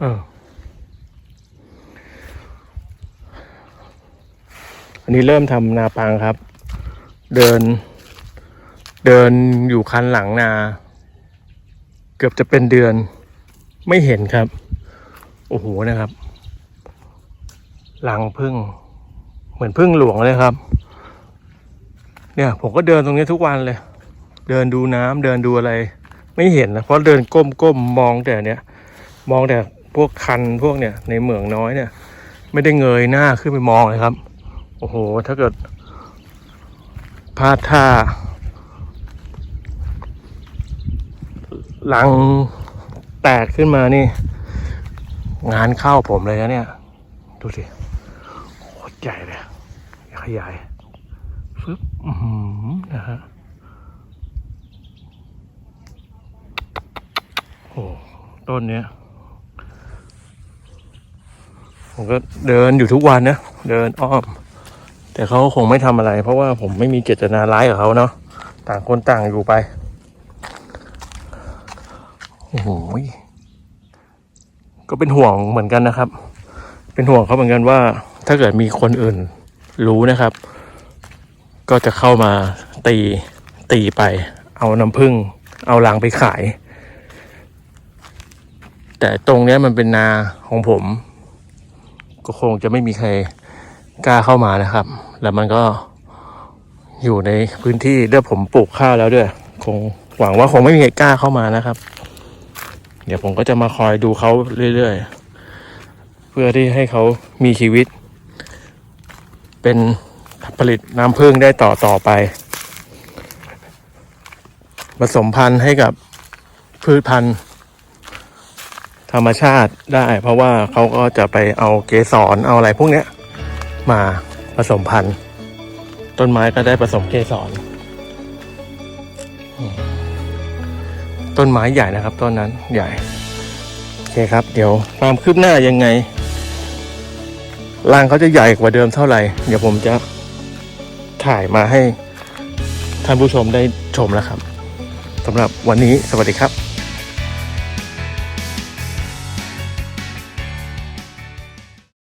เออ อันนี้เริ่มทำนาปังครับ เดิน เดินอยู่คันหลังนา เกือบจะเป็นเดือน ไม่เห็นครับ โอ้โหนะครับหลังพึ่ง เหมือนพึ่งหลวงเลยครับ เนี่ย ผมก็เดินตรงนี้ทุกวันเลย เดินดูน้ำเดินดูอะไร ไม่เห็นนะเพราะเดินก้มก้มมองแต่เนี่ยมองแต่ พวกคันพวกเนี่ยในเหมืองน้อยเนี่ย ไม่ได้เงยหน้าขึ้นไปมองเลยครับ โอ้โห ถ้าเกิดพลาดท่าหลังแตกขึ้นมานี่ งานเข้าผมเลยนะเนี่ย ดูสิโคตรใหญ่เลยขยายฟึบนะฮะโอ้ต้นเนี้ย ผมก็เดินอยู่ทุกวันนะเดินอ้อม แต่เขาคงไม่ทำอะไร เพราะว่าผมไม่มีเจตนาร้ายกับเขาเนาะต่างคนต่างอยู่ไปโอ้โหก็เป็นห่วงเหมือนกันนะครับ เป็นห่วงเขาเหมือนกันว่า ถ้าเกิดมีคนอื่นรู้นะครับ ก็จะเข้ามาตีตีไป เอาน้ำผึ้งเอาลังไปขาย แต่ตรงนี้มันเป็นนาของผม ก็คงจะไม่มีใครกล้าเข้ามานะครับ แล้วมันก็อยู่ในพื้นที่เดี๋ยวผมปลูกข้าวแล้วด้วย คงหวังว่าคงไม่มีใครกล้าเข้ามานะครับ เดี๋ยวผมก็จะมาคอยดูเขาเรื่อยๆ เพื่อที่ให้เขามีชีวิต เป็นผลิตน้ำผึ้งได้ต่อต่อไป ผสมพันธุ์ให้กับพืชพันธุ์ ธรรมชาติได้ เพราะว่าเขาก็จะไปเอาเกสรเอาอะไรพวกเนี้ย มาผสมพันธุ์ ต้นไม้ก็ได้ผสมเกสรต้นไม้ใหญ่นะครับต้นนั้นใหญ่โอเคครับ เดี๋ยวความคืบหน้ายังไงรางเขาจะใหญ่กว่าเดิมเท่าไหร่ เดี๋ยวผมจะถ่ายมาให้ท่านผู้ชมได้ชมแล้วครับสำหรับวันนี้สวัสดีครับ